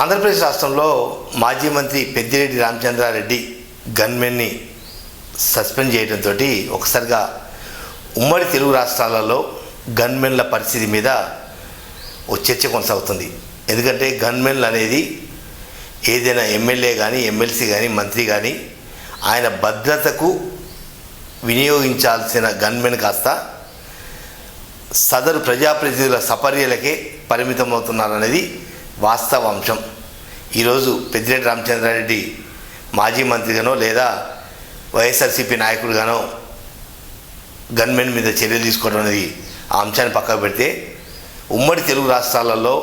ఆంధ్రప్రదేశ్ రాష్ట్రంలో మాజీ మంత్రి పెద్దిరెడ్డి రామచంద్రారెడ్డి గన్మెన్ని సస్పెండ్ చేయడంతో ఒకసారిగా ఉమ్మడి తెలుగు రాష్ట్రాలలో గన్మెన్ల పరిస్థితి మీద ఓ చర్చ కొనసాగుతుంది. ఎందుకంటే గన్మెన్లు అనేది ఏదైనా ఎమ్మెల్యే కానీ ఎమ్మెల్సీ కానీ మంత్రి కానీ ఆయన భద్రతకు వినియోగించాల్సిన గన్మెన్ కాస్త సదరు ప్రజాప్రతినిధుల సపర్యలకే పరిమితమవుతున్నారనేది వాస్తవ అంశం. ఈరోజు పెద్దిరెడ్డి రామచంద్రారెడ్డి మాజీ మంత్రిగానో లేదా వైఎస్ఆర్సీపీ నాయకుడిగానో గన్మెన్ మీద చర్యలు తీసుకోవడం అనేది ఆ అంశాన్ని పక్కకు పెడితే ఉమ్మడి తెలుగు రాష్ట్రాలలో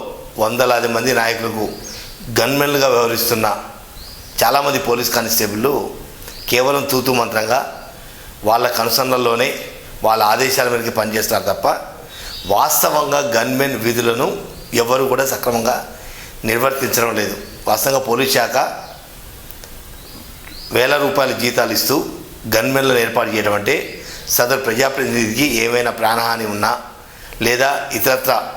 వందలాది మంది నాయకులకు గన్మెన్లుగా వ్యవహరిస్తున్న చాలామంది పోలీస్ కానిస్టేబుళ్ళు కేవలం తూతు మంత్రంగా వాళ్ళ కనుసన్నల్లోనే వాళ్ళ ఆదేశాల మేరకు పనిచేస్తారు తప్ప వాస్తవంగా గన్మెన్ విధులను ఎవరు కూడా సక్రమంగా నిర్వర్తించడం లేదు. వాస్తవంగా పోలీస్ శాఖ వేల రూపాయల జీతాలు ఇస్తూ గన్మెన్లను ఏర్పాటు చేయడం అంటే సదరు ప్రజాప్రతినిధికి ఏమైనా ప్రాణహాని ఉన్నా లేదా ఇతరత్ర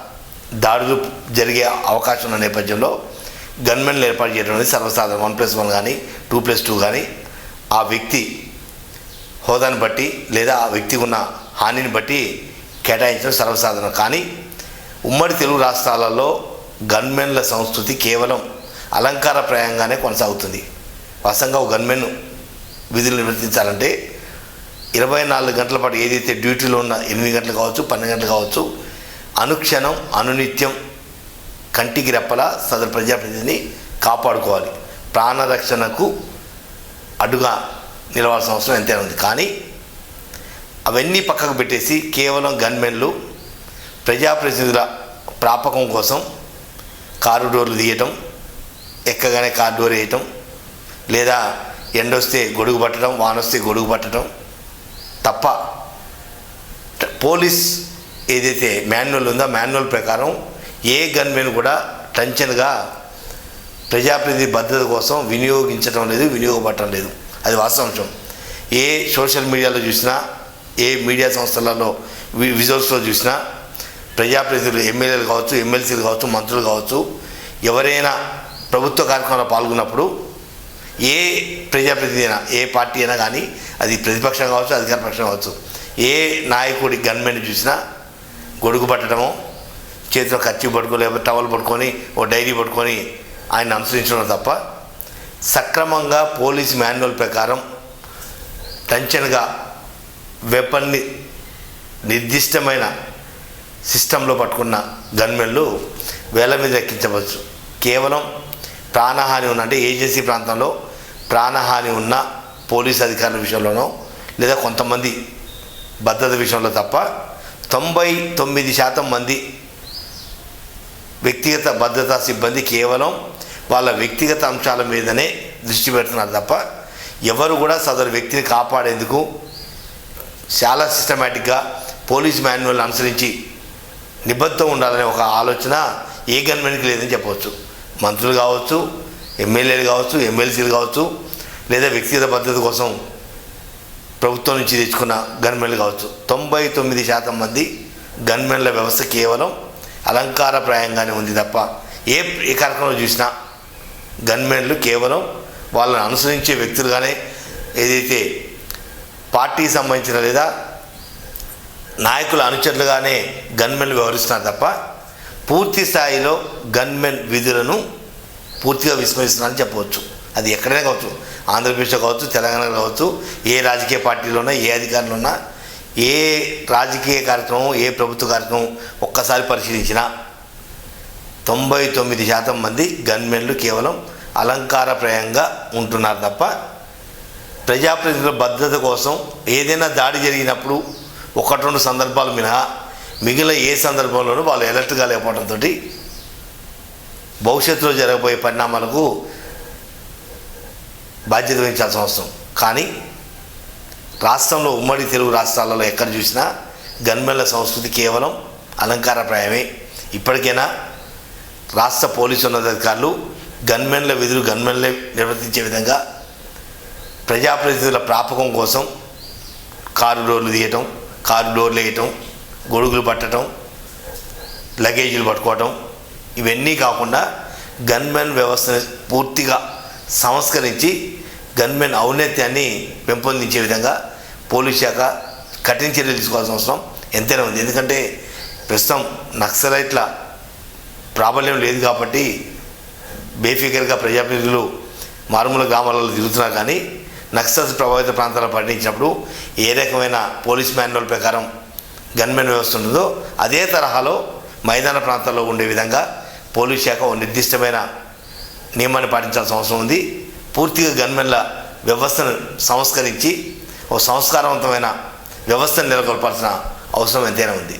దాడులు జరిగే అవకాశం ఉన్న నేపథ్యంలో గన్మెన్లు ఏర్పాటు చేయడం అనేది సర్వసాధారణం. వన్ ప్లస్ వన్ కానీ టూ ప్లస్ టూ కానీ ఆ వ్యక్తి హోదాని బట్టి లేదా ఆ వ్యక్తికి ఉన్న హానిని బట్టి కేటాయించడం సర్వసాధారణం. కానీ ఉమ్మడి తెలుగు రాష్ట్రాలలో గన్మెన్ల సంస్కృతి కేవలం అలంకారప్రాయంగానే కొనసాగుతుంది. వాస్తవంగా ఒక గన్మెన్ విధులు నిర్వర్తించాలంటే ఇరవై నాలుగు గంటల పాటు ఏదైతే డ్యూటీలో ఉన్న ఎనిమిది గంటలు కావచ్చు పన్నెండు గంటలు కావచ్చు అనుక్షణం అనునిత్యం కంటికి రెప్పలా సదరు ప్రజాప్రతినిధిని కాపాడుకోవాలి. ప్రాణరక్షణకు అడ్డుగా నిలవాల్సిన అవసరం ఎంతే ఉంది. కానీ అవన్నీ పక్కకు పెట్టేసి కేవలం గన్మెన్లు ప్రజాప్రతినిధుల ప్రాపకం కోసం కారు డోర్లు తీయటం ఎక్కగానే కారు డోర్ వేయటం లేదా ఎండొస్తే గొడుగు పట్టడం వానొస్తే గొడుగు పట్టడం తప్ప పోలీస్ ఏదైతే మాన్యువల్ ఉందో మాన్యువల్ ప్రకారం ఏ గన్మెన్ కూడా టెన్షన్గా ప్రజాప్రతినిధి భద్రత కోసం వినియోగించడం లేదు వినియోగపడటం లేదు. అది వాస్తవాంశం ఏ సోషల్ మీడియాలో చూసినా ఏ మీడియా సంస్థలలో విజువల్స్లో చూసినా ప్రజాప్రతినిధులు ఎమ్మెల్యేలు కావచ్చు ఎమ్మెల్సీలు కావచ్చు మంత్రులు కావచ్చు ఎవరైనా ప్రభుత్వ కార్యక్రమంలో పాల్గొన్నప్పుడు ఏ ప్రజాప్రతినిధి అయినా ఏ పార్టీ అయినా కానీ అది ప్రతిపక్షం కావచ్చు అధికార పక్షం కావచ్చు ఏ నాయకుడి గన్మెన్ చూసినా గొడుగు పట్టడము చేతిలో ఖర్చు పట్టుకో లేకపోతే టవల్ పట్టుకొని ఓ డైరీ పట్టుకొని ఆయన అనుసరించడం తప్ప సక్రమంగా పోలీస్ మాన్యువల్ ప్రకారం టెన్షన్గా వెపన్ని నిర్దిష్టమైన సిస్టంలో పట్టుకున్న గన్మెన్లు వేల మీద ఎక్కించవచ్చు. కేవలం ప్రాణహాని ఉన్న అంటే ఏజెన్సీ ప్రాంతంలో ప్రాణహాని ఉన్న పోలీస్ అధికారుల విషయంలోనో లేదా కొంతమంది భద్రత విషయంలో తప్ప తొంభై తొమ్మిది శాతం మంది వ్యక్తిగత భద్రతా సిబ్బంది కేవలం వాళ్ళ వ్యక్తిగత అంశాల మీదనే దృష్టి పెడుతున్నారు తప్ప ఎవరు కూడా సదరు వ్యక్తిని కాపాడేందుకు చాలా సిస్టమేటిక్గా పోలీస్ మాన్యువల్ అనుసరించి నిబద్ధత ఉండాలనే ఒక ఆలోచన ఏ గవర్నమెంట్కి లేదని చెప్పవచ్చు. మంత్రులు కావచ్చు ఎమ్మెల్యేలు కావచ్చు ఎమ్మెల్సీలు కావచ్చు లేదా వ్యక్తిగత భద్రత కోసం ప్రభుత్వం నుంచి తెచ్చుకున్న గన్మెన్లు కావచ్చు. తొంభై తొమ్మిది శాతం మంది గన్మెన్ల వ్యవస్థ కేవలం అలంకారప్రాయంగానే ఉంది తప్ప ఏ ఏ కార్యక్రమం చూసినా గన్మెన్లు కేవలం వాళ్ళని అనుసరించే వ్యక్తులుగానే ఏదైతే పార్టీకి సంబంధించిన లేదా నాయకుల అనుచరులుగానే గన్మెన్లు వ్యవహరిస్తున్నారు తప్ప పూర్తి స్థాయిలో గన్మెన్ విధులను పూర్తిగా విస్మరిస్తున్నారని చెప్పవచ్చు. అది ఎక్కడైనా కావచ్చు. ఆంధ్రప్రదేశ్లో కావచ్చు తెలంగాణలో కావచ్చు ఏ రాజకీయ పార్టీలో ఉన్నా ఏ అధికారులు ఉన్నా ఏ రాజకీయ కార్యక్రమం ఏ ప్రభుత్వ కార్యక్రమం ఒక్కసారి పరిశీలించినా తొంభై తొమ్మిది శాతం మంది గన్మెన్లు కేవలం అలంకారప్రాయంగా ఉంటున్నారు తప్ప ప్రజాప్రతినిధుల భద్రత కోసం ఏదైనా దాడి జరిగినప్పుడు ఒకటి రెండు సందర్భాలు మినహా మిగిలిన ఏ సందర్భంలోనూ వాళ్ళు ఎలర్ట్గా లేకపోవడంతో భవిష్యత్తులో జరగబోయే పరిణామాలకు బాధ్యత వహించాల్సిన అవసరం. కానీ రాష్ట్రంలో ఉమ్మడి తెలుగు రాష్ట్రాలలో ఎక్కడ చూసినా గన్మెన్ల సంస్కృతి కేవలం అలంకారప్రాయమే ఇప్పటికైనా రాష్ట్ర పోలీసు ఉన్నతాధికారులు గన్మెన్ల విధులు గన్మెన్లే నిర్వర్తించే విధంగా ప్రజాప్రతినిధుల ప్రాపకం కోసం కారు రోడ్లు తీయటం కారు డోర్లు వేయటం గొడుగులు పట్టడం లగేజీలు పట్టుకోవటం ఇవన్నీ కాకుండా గన్మెన్ వ్యవస్థను పూర్తిగా సంస్కరించి గన్మెన్ ఔన్నత్యాన్ని పెంపొందించే విధంగా పోలీస్ శాఖ కఠిన చర్యలు తీసుకోవాల్సిన అవసరం ఎంతైనా ఉంది. ఎందుకంటే ప్రస్తుతం నక్సలైట్ల ప్రాబల్యం లేదు కాబట్టి బేఫికర్గా ప్రజాప్రతినిధులు మారుమూల గ్రామాలలో తిరుగుతున్నారు కానీ నక్సల్స్ ప్రభావిత ప్రాంతాల్లో పర్యటించినప్పుడు ఏ రకమైన పోలీస్ మాన్యువల్ ప్రకారం గన్మెన్ వ్యవస్థ ఉంటుందో అదే తరహాలో మైదాన ప్రాంతాల్లో ఉండే విధంగా పోలీస్ శాఖ ఒక నిర్దిష్టమైన నియమాన్ని పాటించాల్సిన అవసరం ఉంది. పూర్తిగా గన్మెన్ల వ్యవస్థను సంస్కరించి ఓ సంస్కారవంతమైన వ్యవస్థను నెలకొల్పాల్సిన అవసరం ఎంతైనా ఉంది.